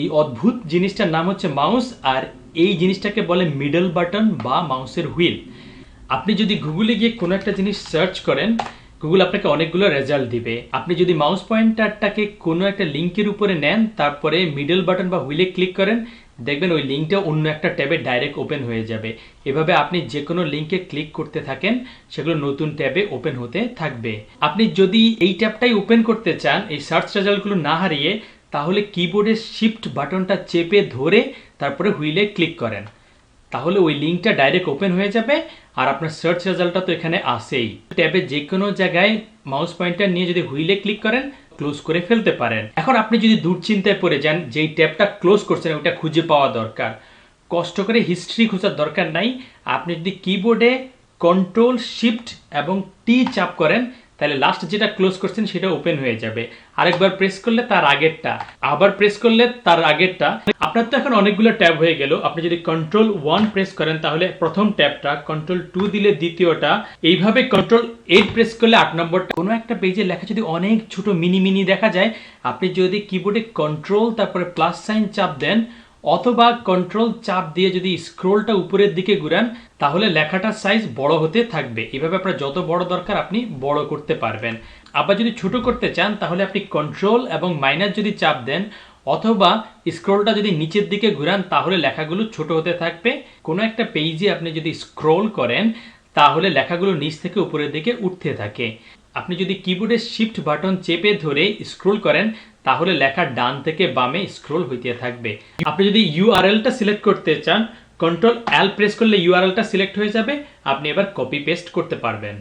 এই অদ্ভুত জিনিসটার নাম হচ্ছে মাউস, আর এই জিনিসটাকে বলে মিডল বাটন বা মাউসের হুইল আপনি যদি গুগলে গিয়ে কোনো একটা জিনিস সার্চ করেন গুগল আপনাকে অনেকগুলো রেজাল্ট দিবে। আপনি যদি মাউস পয়েন্টারটাকে কোনো একটা লিঙ্কের উপরে নেন, তারপরে মিডল বাটন বা হুইলে ক্লিক করেন, দেখবেন ওই লিঙ্কটা অন্য একটা ট্যাবে ডাইরেক্ট ওপেন হয়ে যাবে। এভাবে আপনি যে কোনো লিঙ্কে ক্লিক করতে থাকেন, সেগুলো নতুন ট্যাবে ওপেন হতে থাকবে। আপনি যদি এই ট্যাবটাই ওপেন করতে চান, এই সার্চ রেজাল্টগুলো না হারিয়ে তাহলে কিবোর্ডের শিফট বাটনটা চেপে ধরে তারপরে হুইলে ক্লিক করেন। তাহলে ওই লিঙ্কটা ডাইরেক্ট ওপেন হয়ে যাবে আর আপনার সার্চ রেজাল্টটা তো এখানে আসেই ট্যাবে যে কোনো জায়গায় মাউস পয়েন্টার নিয়ে যদি হুইলে ক্লিক করেন ক্লোজ করে ফেলতে পারেন। এখন আপনি যদি দুশ্চিন্তায় পড়ে যান, যেই ট্যাবটা ক্লোজ করছেন ওটা খুঁজে পাওয়া দরকার। কষ্ট করে হিস্ট্রি খোঁজার দরকার নাই। আপনি যদি কিবোর্ডে কন্ট্রোল শিফট এবং টি চাপ করেন তাহলে লাস্ট যেটা ক্লোজ করছেন সেটা ওপেন হয়ে যাবে। আরেকবার প্রেস করলে তার আগেরটা। আবার প্রেস করলে তার আগেরটা। আপনার তো এখন অনেকগুলো ট্যাব হয়ে গেল। আপনি যদি কন্ট্রোল ওয়ান প্রেস করেন তাহলে প্রথম ট্যাবটা কন্ট্রোল টু দিলে দ্বিতীয়টা। এইভাবে কন্ট্রোল এইট প্রেস করলে আট নম্বরটা। কোনো একটা পেজে লেখা যদি অনেক ছোট মিনি মিনি দেখা যায়, আপনি যদি কিবোর্ডে কন্ট্রোল তারপরে প্লাস সাইন চাপ দেন অথবা কন্ট্রোল চাপ দিয়ে যদি স্ক্রোলটা উপরের দিকে ঘুরান, তাহলে লেখাটার সাইজ বড় হতে থাকবে। এভাবে আপনার যত বড় দরকার আপনি বড় করতে পারবেন। আবার যদি ছোট করতে চান, তাহলে আপনি কন্ট্রোল এবং মাইনাস যদি চাপ দেন, অথবা স্ক্রোলটা যদি নিচের দিকে ঘুরান, তাহলে লেখাগুলো ছোট হতে থাকবে। কোনো একটা পেজে আপনি যদি স্ক্রোল করেন, তাহলে লেখাগুলো নিচ থেকে উপরের দিকে উঠতে থাকে। আপনি যদি কিবোর্ডের শিফট বাটন চেপে ধরে স্ক্রোল করেন, তাহলে লেখা ডান থেকে বামে স্ক্রোল হইতে থাকবে। আপনি যদি ইউআরএলটা সিলেক্ট করতে চান কন্ট্রোল অ্যাল প্রেস করলে ইউআরএলটা সিলেক্ট হয়ে যাবে। আপনি এবার কপি পেস্ট করতে পারবেন।